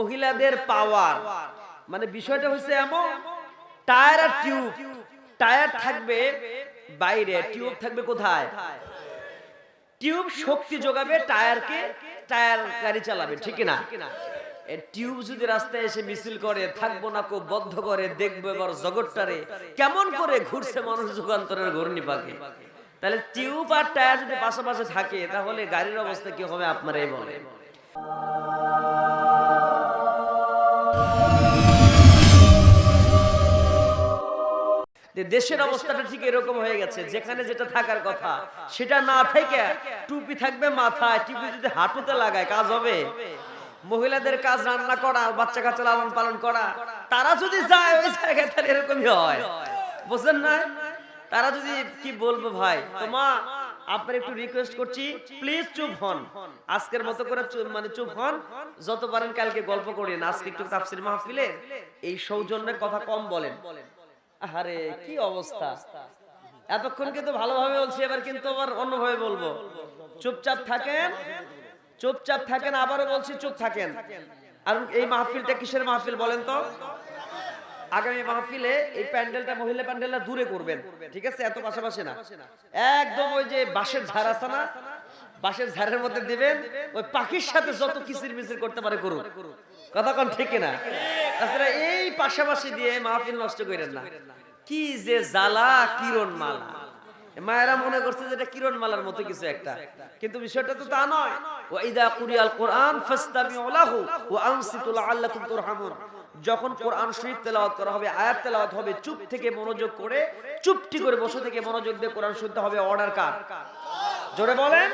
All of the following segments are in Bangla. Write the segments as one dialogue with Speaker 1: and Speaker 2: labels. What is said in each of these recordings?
Speaker 1: মহিলাদের পাওয়ার মানে বিষয়টা হচ্ছে এমন টায়ার আর টিউব টায়ার থাকবে বাইরে টিউব থাকবে কোথায়? টিউব শক্তি যোগাবে টায়ারকে টায়ার গাড়ি চালাবে, ঠিক না টিউব যদি রাস্তায় এসে মিছিল করে, থাকব না কো, বদ্ধ করে, দেখব এবার জগৎটারে, কেমন করে ঘুরছে মানুষ যুগান্তরের ঘূর্ণি পাকে? তাহলে টিউব আর টায়ার যদি পাশাপাশি থাকে, তাহলে গাড়ির অবস্থা কি হবে আপনারাই বলেন। দেশের অবস্থাটা ঠিক এরকম হয়ে গেছে, যেখানে যেটা থাকার কথা, সেটা না থেকে টুপি থাকবে মাথায়, টুপি যদি হাঁটুতে লাগায়, কাজ হবে। মহিলাদের কাজ রান্না করা, বাচ্চা কাচ্চা লালন পালন করা, তারা যদি যায় ওই জায়গায়, তাহলে এরকমই হয়। বুঝলেন না? তারা যদি, কি বলব ভাই? তোমা আপনার একটু রিকোয়েস্ট করছি প্লিজ চুপ হন। আজকের মতো করে মানে চুপ হন। যত পারেন কালকে গল্প করেন আজকে একটু তাফসির মাহফিলে, এই সৌজন্যের কথা কম বলেন। আরে কি অবস্থা? এতক্ষণ কিন্তু ভালোভাবে বলছি, এবার কিন্তু আবার অন্যভাবে বলব। চুপচাপ থাকেন চুপচাপ থাকেন, আবারও বলছি চুপ থাকেন। আর এই মাহফিলটা কিসের মাহফিল বলেন তো? আগামী মাহফিলে এই প্যান্ডেলটা, মহিলা প্যান্ডেলটা দূরে করবেন, ঠিক আছে? এত পাশাপাশি না। একদম ওই যে বাঁশের ঝাড় আছে না? বাঁশের ঝাড়ের মধ্যে দিবেন, ওই পাখির সাথে যত কিচির মিচির করতে পারে করুন কথা কোন ঠিক না তাছাড়া এই পাশাপাশি দিয়ে মাহফিল নষ্ট করেন না। কি যে জ্বালা কিরণ মালা মায়েরা মনে করছে যে এটা কিরণ মালার মতো কিছু একটা। কিন্তু বিষয়টা তো তা নয়। ওয়া ইদা কুরিয়াল কোরআন যখন কোরআন শরীফ তেলাওয়াত করা হবে, আয়াত তেলাওয়াত হবে, চুপ থেকে মনোযোগ করে, চুপটি করে বসে থেকে মনোযোগ দিয়ে কোরআন শুনতে হবে। অর্ডার কার? জোরে বলেন।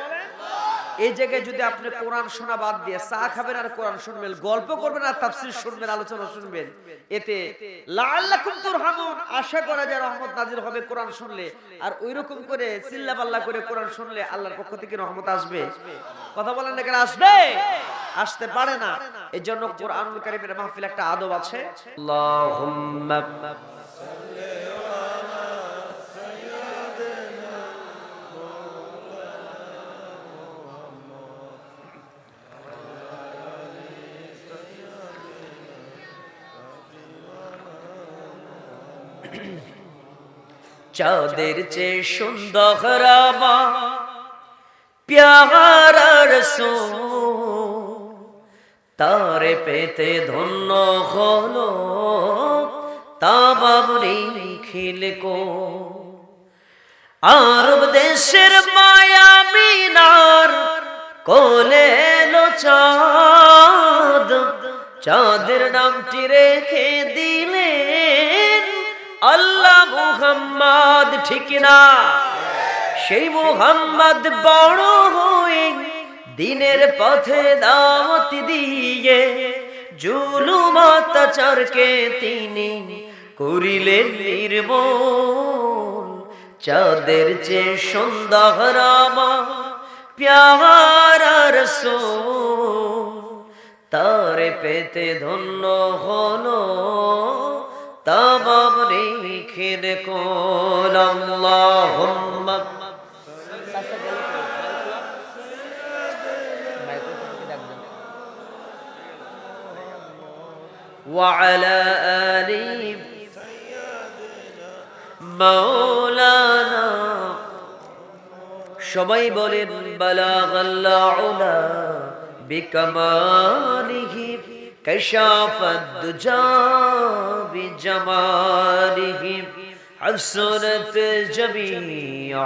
Speaker 1: এই জায়গায় যদি আপনি কোরআন শোনা বাদ দিয়ে চা খাবেন আর কোরআন শুনবেন, গল্প করবেন আর তাফসীর শুনবেন, আলোচনা শুনবেন, এতে আশা করা যায় রহমত নাজিল হবে কোরআন শুনলে। আর ওইরকম করে চিল্লা পাল্লা করে কোরআন শুনলে আল্লাহর পক্ষ থেকে রহমত আসবে। কথা বলেন না কেন? আসবে? আসতে পারে না। এই জন্য কোরআনুল কারীমের মাহফিল একটা আদব আছে। চাঁদের চেয়ে সুন্দর প্যারা রসূল তারে পেতে ধন্য হলো তাবাবরি খিলকো আরব দেশের মায়া মিনার কোলে চাঁদ। চাঁদের নামটি রেখে আল্লাহ মুহাম্মদ, ঠিক না? সেই মুহাম্মদ বড় হয়ে দিনের পথে দাওয়াত দিয়ে জুলুম অত্যাচারকে তিনি করিলেন নির্মূল। চাঁদের যে সুন্দর প্যারা রসূল। তারে পেতে ধন্য হলো তাবাব রেখে কোন আল্লাহুম্মা وعلى آل مولانا সবাই বলেন বালাগাল্লাউলা বিকামালিহি কাশাফাদ দুজা বিজামালিহি حسنت جميع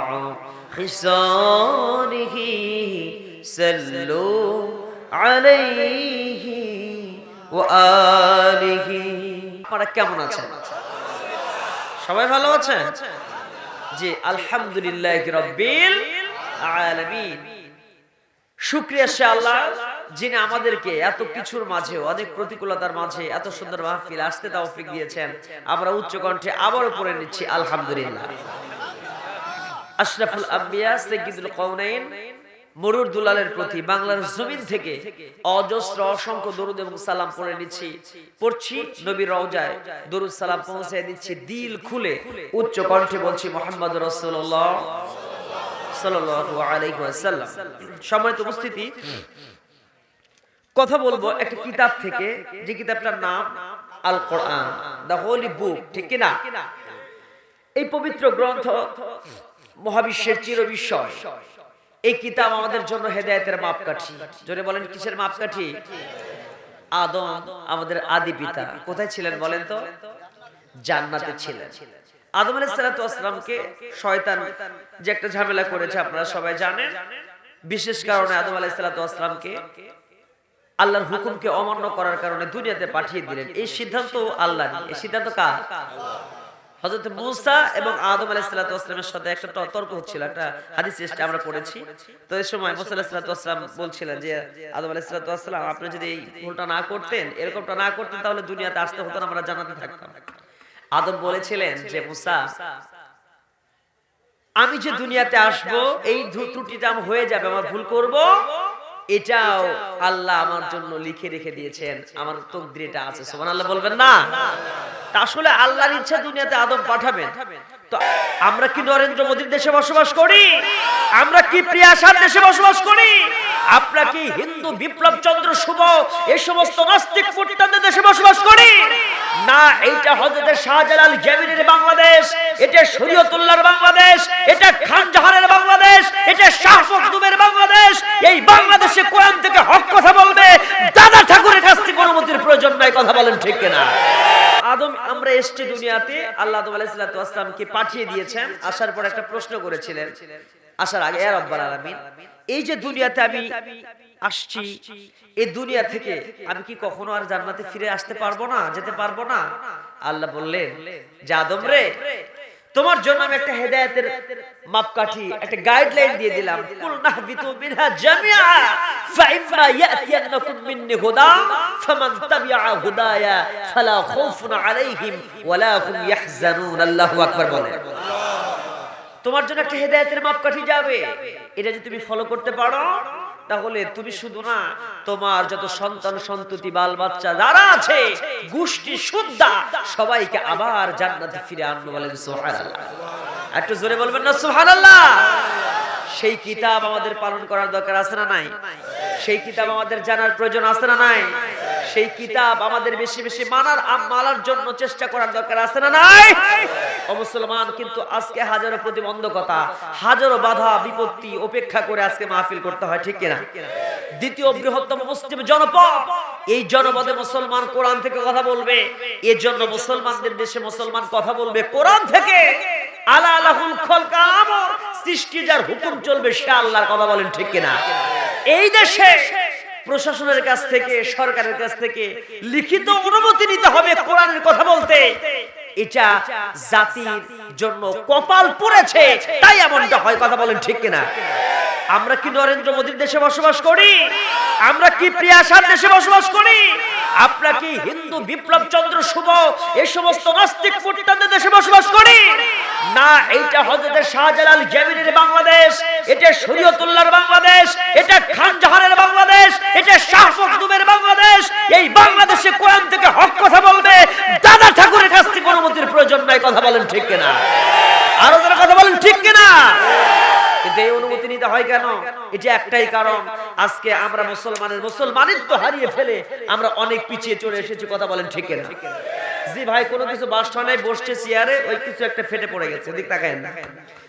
Speaker 1: خصاله سلوا عليه وآله আপনারা কেমন আছেন সবাই ভালো আছেন জি আলহামদুলিল্লাহ রব্বিল আলামিন শুক্রিয়া সে আল্লাহ যিনি আমাদেরকে এত কিছুর মাঝে, অনেক প্রতিকূলতার মাঝে এত সুন্দর মাহফিল, আসতে তৌফিক দিয়েছেন। আমরা উচ্চ কণ্ঠে আবারও পড়ে নিচ্ছি, আলহামদুলিল্লাহ। আশরাফুল আম্বিয়া, সাইয়্যিদুল কওনাইন, মরুর দুলালের প্রতি বাংলার জমিন থেকে অজস্র, অসংখ্য দরুদ এবং সালাম পড়ে নিচ্ছি। পড়ছি নবীর রওজায়। দরুদ সালাম পৌঁছে দিচ্ছি দিল খুলে। উচ্চ কণ্ঠে বলছি মোহাম্মদ রাসূলুল্লাহ সাল্লাল্লাহু আলাইহি ওয়াসাল্লাম। সম্মানিত উপস্থিতি কথা বলব একটা কিতাব থেকে যে কিতাবটার নাম আল কোরআন দ্য হোলি বুক ঠিক কিনা? এই পবিত্র গ্রন্থ মহাবিশ্বের চির বিস্ময় এই কিতাব আমাদের জন্য হেদায়েতের মাপকাঠি। জোরে বলেন কিসের মাপকাঠি? আদম আমাদের আদি পিতা। কোথায় ছিলেন বলেন তো? জান্নাতে ছিলেন। আদম আলাইহিস সালাতু ওয়াসসালামকে শয়তান যে একটা ঝামেলা করেছে আপনারা সবাই জানেন। বিশেষ কারণে আদম আলাইহিস সালাতু ওয়াসসালামকে আল্লাহর হুকুমকে অমান্য করার কারণে দুনিয়াতে পাঠিয়ে দিলেন। এই সিদ্ধান্ত আল্লাহ এই সিদ্ধান্ত কার? হযরত মুসা এবং আদম সাথে একটা তর্ক হচ্ছিল, একটা হাদিস এসে আমরা পড়েছি। তো এই সময় মুসা যে, আদম আপনি যদি এই ভুলটা না করতেন, এরকমটা না করতেন, তাহলে দুনিয়াতে আসতে হতো আমরা জানাতে থাকতাম। আদম বলেছিলেন যে, মুসা, আমি যে দুনিয়াতে আসব, এই ত্রুটিটা হয়ে যাবে, আমার ভুল করব। এটাও আল্লাহ আমার জন্য লিখে রেখে দিয়েছেন। আমার তকদির এটা আছে সুবহানাল্লাহ বলবেন না? আসলে আল্লাহর ইচ্ছা দুনিয়াতে আদম পাঠাবেন। তো আমরা কি নরেন্দ্র মোদীর দেশে বসবাস করি? আমরা কি প্রিয়াসার দেশে বসবাস করি? আমরা কি হিন্দু বিপ্লব চন্দ্র শুভ এই সমস্ত নাস্তিক ফুটতাদের দেশে বসবাস করি। না, এইটা হযরত শাহজালাল জামিনের বাংলাদেশ, এটা শরীয়তুল্লাহর বাংলাদেশ, এটা খান জাহানের বাংলাদেশ, এটা শাহ মখদুমের বাংলাদেশ। এই বাংলাদেশে কোরআন থেকে হক কথা বলবে, দাদা ঠাকুরের কাছ থেকে অনুমতির প্রয়োজন নাই, কথা বলেন ঠিক কিনা? আদম, আমরা এসছি দুনিয়াতে, আল্লাহ ওয়াসসালামকে পাঠিয়ে দিয়েছেন, আসার পর একটা প্রশ্ন করেছিলেন, আসার আগে রাব্বাল আলামিন এই যে দুনিয়াতে আমি আসছি, এই দুনিয়া থেকে আমি কি কখনো আর জান্নাতে ফিরে আসতে পারব না, যেতে পারব না? আল্লাহ বললেন, যে আদম রে, তোমার জন্য আমি একটা হেদায়েতের মাপকাঠি, একটা গাইডলাইন দিয়ে দিলাম। কুল নাহবিতু মিনহা জামিআ, ফাইম্মা ইয়াতিয়ান্নাকুম মিন্নি হুদা, ফামান তাবিআ হুদায়া, ফালা খাউফুন আলাইহিম ওয়ালা হুম ইয়াহজানুন। আল্লাহু আকবার বলেন। তোমার জন্য একটা হেদায়েতের মাপকাঠি যাবে। এটা যদি তুমি ফলো করতে পারো, তাহলে তুমি শুধু না, তোমার যত সন্তান, সন্ততি বাল বাচ্চা যারা আছে, গোষ্ঠী শুদ্ধা, সবাইকে আবার জান্নাতে ফিরে আনব বলেন সুবহানাল্লাহ। একটু জোরে বলবেন না, সুবহানাল্লাহ? সেই কিতাব আমাদের পালন করার দরকার আছে না নাই? সেই কিতাব আমাদের জানার প্রয়োজন আছে না নাই? সেই কিতাব আমাদের বেশি বেশি মানার মানার জন্য চেষ্টা করার দরকার আছে না নাই? ও মুসলমান কিন্তু আজকে হাজারো প্রতিবন্ধকতা হাজারো বাধা বিপত্তি উপেক্ষা করে আজকে মাহফিল করতে হয় ঠিক কিনা? দ্বিতীয় বৃহত্তম মুসলিম জনপদ এই জনপদে মুসলমান কোরআন থেকে কথা বলবে এর জন্য মুসলমানদের দেশে মুসলমান কথা বলবে কোরআন থেকে। আলা আলাহুল খলকা আমর সৃষ্টি যার হুকুম চলবে সে আল্লাহর কথা বলেন ঠিক কিনা? এই দেশে প্রশাসনের কাছ থেকে, সরকারের কাছ থেকে লিখিত অনুমতি নিতে হবে কোরআনের কথা বলতে। এটা জাতির জন্য কপাল পড়েছে, তাই এমনটা হয়, কথা বলেন ঠিক কিনা? আমরা কি নরেন্দ্র মোদীর দেশে বসবাস করি? আমরা কি প্রিয়াসার দেশে বসবাস করি? আমরা কি হিন্দু বিপ্লব চন্দ্র শুভ এই সমস্ত নাস্তিক ফুটতাদের দেশে বসবাস করি। না, এইটা হযরত শাহজালাল জামিনের বাংলাদেশ, এটা শরীয়তুল্লাহর বাংলাদেশ, এটা খান জাহানের বাংলাদেশ, এটা শাহ মখদুমের বাংলাদেশ। এই বাংলাদেশে কোরআন থেকে হক কথা বলবে দাদা ঠাকুরের কাছ থেকে অনুমতির প্রয়োজন নাই, কথা বলেন ঠিক কিনা? আরও যারা কথা বলেন ঠিক কিনা কিন্তু এই অনুমতি নিতে হয় কেন? এটা একটাই কারণ। আজকে আমরা মুসলমানের মুসলমানিত্ব হারিয়ে ফেলে আমরা অনেক পিছিয়ে চলে এসেছি কথা বলেন ঠিক না জি ভাই কোনো কিছু বাস নাই বসছে চেয়ারে ওই কিছু একটা ফেটে পড়ে গেছে দিক তাকায় না।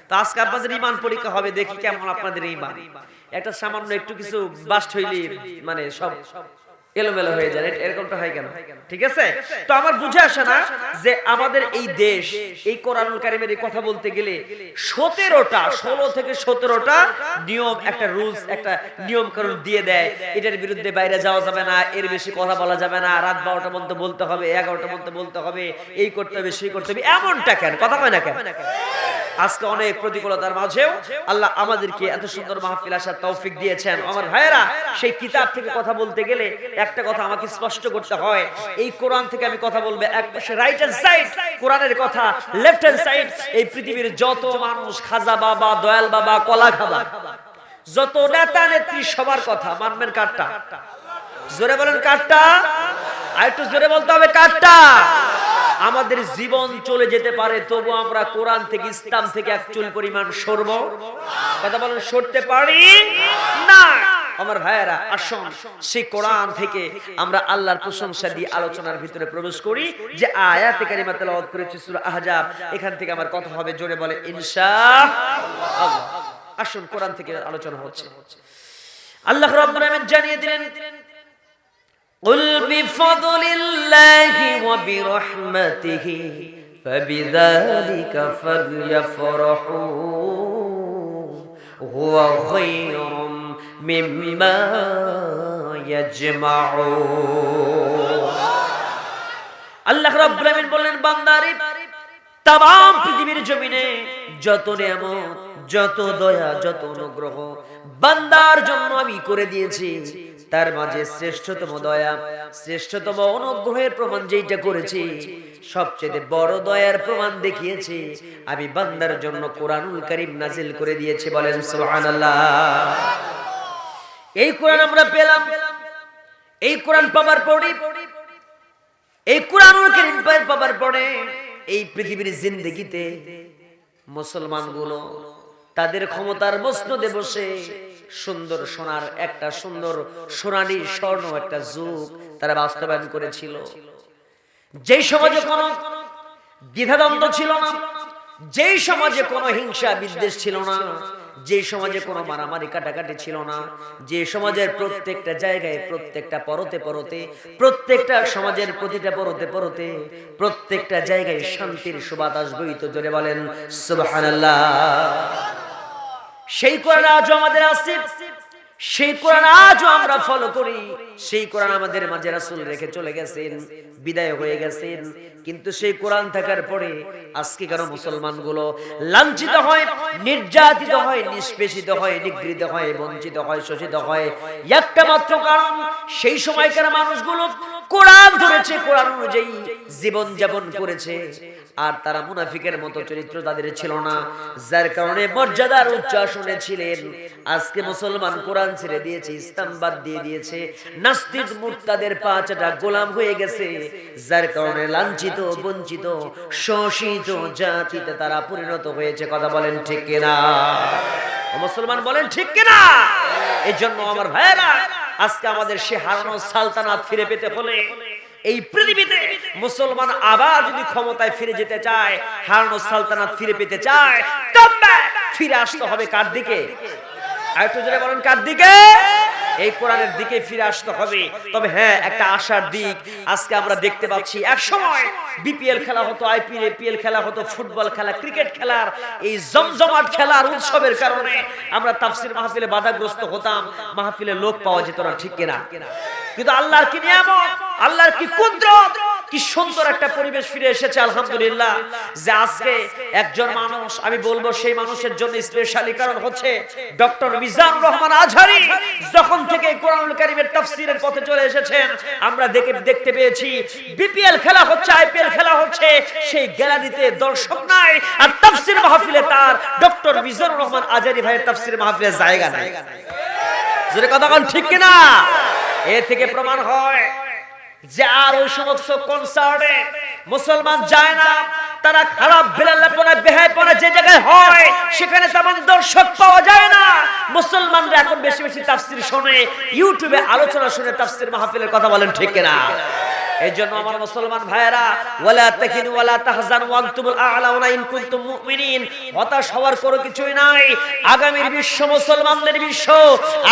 Speaker 1: তো আজকে আপনাদের ইমান পরীক্ষা হবে দেখি কেমন আপনাদের ইমান একটা সামান্য একটু কিছু বাস্ট হইলে মানে সব এলোমেলো হয়ে যায়। এরকমটা হয় কেন? ঠিক আছে? তো আমার বুঝে আসে না যে আমাদের এই দেশ এই কোরআনুল কারিমের এই কথা বলতে গেলে সতেরোটা ষোলো থেকে সতেরোটা নিয়ম একটা রুলস একটা নিয়ম কানুন দিয়ে দেয়। এটার বিরুদ্ধে বাইরে যাওয়া যাবে না এর বেশি কথা বলা যাবে না রাত বারোটা মধ্যে বলতে হবে এগারোটা মধ্যে বলতে হবে এই করতে হবে সেই করতে হবে এমনটা কেন? কথা কয় না কেন? আজকে অনেক প্রতিকূলতার মাঝেও আল্লাহ আমাদেরকে এত সুন্দর মাহফিল আসার তৌফিক দিয়েছেন। আমার ভাইয়েরা, সেই কিতাব থেকে কথা বলতে গেলে একটা কথা আমাকে স্পষ্ট করতে হয়। এই কোরআন থেকে আমি কথা বলব। এক পাশে রাইট হ্যান্ড সাইড কোরআনের কথা লেফট হ্যান্ড সাইড এই পৃথিবীর যত মানুষ খাজা বাবা, দয়াল বাবা, কলা খাবা, যত নেতা নেত্রী, সবার কথা, মানবেন কারটা? জোরে বলেন কারটা? আর একটু জোরে বলতে হবে কারটা? আমাদের জীবন চলে যেতে পারে, তবু আমরা কোরআন থেকে ইসলাম থেকে এক চুল পরিমাণ সরব। কথা বলেন, সরতে পারি? না। আমার ভাইয়েরা, আসুন, সেই কোরআন থেকে আমরা আল্লাহর প্রশংসা দিয়ে আলোচনার ভিতরে প্রবেশ করি যে আয়াতে কারিমা তেলাওয়াত করেছে, সূরা আহজাব। এখান থেকে আমার কথা হবে, জোরে বলে, ইনশাআল্লাহ। আসুন, কোরআন থেকে আলোচনা হচ্ছে। আল্লাহ রাব্বুল আলামিন জানিয়ে দিলেন قل بفضل الله وبرحمته فبذلك فليفرحوا هو خير مما يجمعون আল্লাহ রাব্বুল আলামিন বললেন বান্দারে তাম পৃথিবীর জমিনে যত নিয়ামত যত দয়া যত অনুগ্রহ বান্দার জন্য আমি করে দিয়েছি তার মাঝে শ্রেষ্ঠতম দয়া, শ্রেষ্ঠতম অনুগ্রহের প্রমাণ যেটা করেছি, সবচেয়ে বড় দয়ার প্রমাণ দেখিয়েছি। আমি বান্দার জন্য কোরআনুল করিম নাজিল করে দিয়েছি বলেন সুবহানাল্লাহ। এই কোরআন আমরা পেলাম। এই কোরআন পাবার পরে, এই কোরআনুল করিম পাবার পরে, এই পৃথিবীর জিন্দগিতে মুসলমানগুলো তাদের ক্ষমতার মসনদে বসে সুন্দর সোনার একটা সুন্দর সোনালি স্বর্ণ একটা যুগ তারা বাস্তবায়ন করেছিল। যেই সমাজে কোনো দ্বিধাদ্বন্দ্ব ছিল না, যেই সমাজে কোনো হিংসা বিদ্বেষ ছিল না যে সমাজে কোনো মারামারি কাটাকাটি ছিল না, যে সমাজের প্রত্যেকটা জায়গায়, প্রত্যেকটা পরতে পরতে, প্রত্যেকটা সমাজের প্রতিটা পরতে পরতে, প্রত্যেকটা জায়গায় শান্তির সুবাতাস বইত জোরে বলেন, সুবহানাল্লাহ। সেই কোরআন আজও আমাদের আছে, সেই কোরআন আজও আমরা ফলো করি, সেই কোরআন আমাদের মাঝে রাসূল রেখে চলে গেছেন, বিদায় হয়ে গেছেন। কিন্তু সেই কোরআন থাকার পরে আজকে কেন মুসলমানগুলো লাঞ্ছিত হয়, নির্যাতিত হয়, নিষ্পেষিত হয়, নিগৃহীত হয়, বঞ্চিত হয়, শোষিত হয়? একটা মাত্র কারণ, সেই সময়কার মানুষগুলো কোরআন ধরেছে, কোরআন অনুযায়ী জীবন যাপন করেছে। আর তারা মুনাফিকের মতো চরিত্র তাদের ছিল না, যার কারণে মর্যাদার উচ্চ আসনে ছিলেন। আজকে মুসলমান কোরআন ছেড়ে দিয়েছে, ইসলাম বাদ দিয়ে দিয়েছে। নাস্তিক মুক্তাদের পাঁচটা গোলাম হয়ে গেছে, যার কারণে লাঞ্ছিত, বঞ্চিত, শোষিত জাতিতে তারা পরিণত হয়েছে। কথা বলেন ঠিক কিনা? মুসলমান বলেন ঠিক কিনা? এই জন্য আমার ভাইয়েরা আজকে আমাদের সে হারানো সালতানাত ফিরে পেতে হলে এই পৃথিবীতে মুসলমান আবার যদি ক্ষমতায় ফিরে যেতে চায় হারানো সালতানাত ফিরে পেতে চায় ফিরে আসতে হবে কার দিকে? আরেকটু জোরে বলেন কার দিকে? এই কোরআনের দিকে ফিরে আসতে হবে। তবে হ্যাঁ একটা আশার দিক। আজকে আমরা দেখতে পাচ্ছি এক সময় বিপিএল খেলা হতো, আইপিএল, এপিএল খেলা হতো, ফুটবল খেলা, ক্রিকেট খেলার এই জমজমাট খেলার উৎসবের কারণে আমরা তাফসির মাহফিলে বাধাগ্রস্ত হতাম। মাহফিলে লোক পাওয়া যেত না, ঠিক কিনা? কিন্তু আল্লাহর কি নিয়ামত? আল্লাহর কি কুদরত? কি সুন্দর একটা পরিবেশ ফিরে এসেছে, আলহামদুলিল্লাহ। যে আজকে একজন মানুষ, আমি বলব সেই মানুষের জন্য স্পেশালি কারণ হচ্ছে ডক্টর মিজান রহমান আজহারি, যখন থেকে কোরআনুল কারীমের তাফসীরের পথে চলে এসেছেন, আমরা দেখে, দেখতে পেয়েছি বিপিএল খেলা হচ্ছে, আইপিএল খেলা হচ্ছে, সেই গ্যালারিতে দর্শক নাই, আর তাফসীর মাহফিলে তার ডক্টর মিজান রহমান আজহারি ভাইয়ের তাফসীর মাহফিলে জায়গা নাই। যেটা কথা বল ঠিক কিনা? এ থেকে প্রমাণ হয় যে আর ওই সমস্ত কনসার্টে মুসলমান যায় না, তারা খারাপ বেলাল্লাপনা বেহায়পনা যে জায়গায় হয়, সেখানে তেমন দর্শক পাওয়া যায় না। মুসলমানরা এখন বেশি বেশি তাফসির শোনে ইউটিউবে আলোচনা শুনে তাফসির মাহফিলের কথা বলেন, ঠিক কিনা? এই জন্য আমার মুসলমান ভাইয়েরা ওয়ালা তাকিনু ওয়ালা তাহজানু ওয়া আনতুমুল আ'লাউনা ইন কুনতুম মুমিনিন। হতাশ হওয়ার কোনো কিছুই নাই। আগামীর বিশ্ব মুসলমানদের বিশ্ব।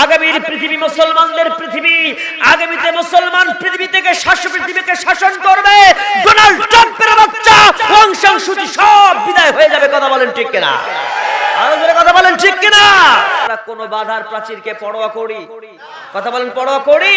Speaker 1: আগামীর পৃথিবী মুসলমানদের পৃথিবী। আগামীতে মুসলমান পৃথিবী থেকে শাসন পৃথিবীকে শাসন করবে। ডোনাল্ড ট্রাম্পের বাচ্চা অং সান সুচি সব। বিদায় হয়ে যাবে। কথা বলেন ঠিক কিনা? আরও জোরে কথা বলেন ঠিক কিনা? আমরা কোন বাধার প্রাচীরকে পরোয়া করি। কথা বলেন পরোয়া করি।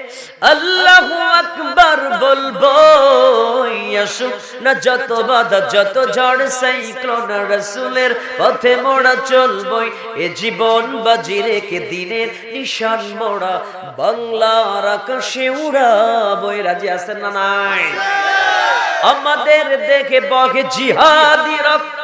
Speaker 1: আল্লাহ আকবার বলব না যত বাধা, যত ঝড়, সাইক্লোন রসুলের পথে মোড়া চলবই। এ জীবন বাজি রেখে দিনের নিশান মোড়া, বাংলার আকাশে উড়াবই। রাজি আছেন না নাই? আমাদের দেখে বহে জিহাদি রক্ত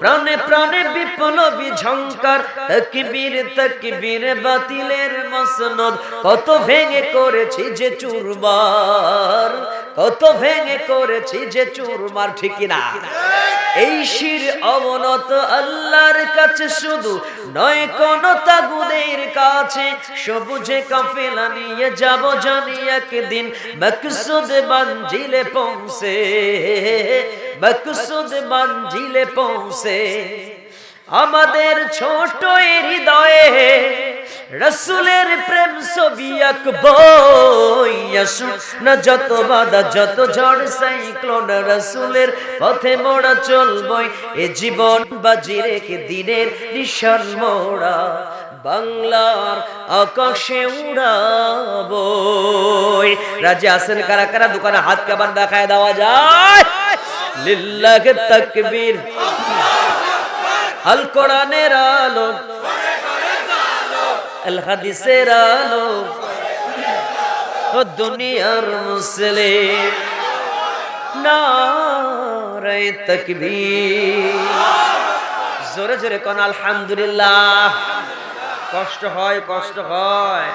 Speaker 1: প্রাণে প্রাণে বিপ্লবী ঝংকার তকবীর তকবীর বাতিলের মসনদ। কত ভেঙে করেছি যে চুরবার কত ভেঙে করেছি যে চুরমার, ঠিক না এই শির অবনত আল্লাহর কাছে শুধু নয়, কোন তাগুদের কাছে সবুজে কাফেলা নিয়ে যাব জানি একদিন। মকসুদ মঞ্জিলে পৌঁছে মকসুদ মঞ্জিলে পৌঁছে আমাদের ছোট হৃদয়ে রসুলের প্রেম ছবি না যত বাধা, যত ঝড়, সাইক্লোন রসুলের পথে মোড়া চলবই। এ জীবন বাজি রেখে দিনের নিশান মোড়া, বাংলার আকাশে উড়াবো রাজা আসেন কারা? কারা? দোকানে হাত কাবার দেখায় দেওয়া যায়। লিল্লাহ তাকবীর। আল কোরআনের আলো। আল হাদিসের আলো। ও দুনিয়ার মুসলিম। নারায় তাকবীর। জোরে জোরে কোন, আলহামদুলিল্লাহ। কষ্ট হয় কষ্ট হয়।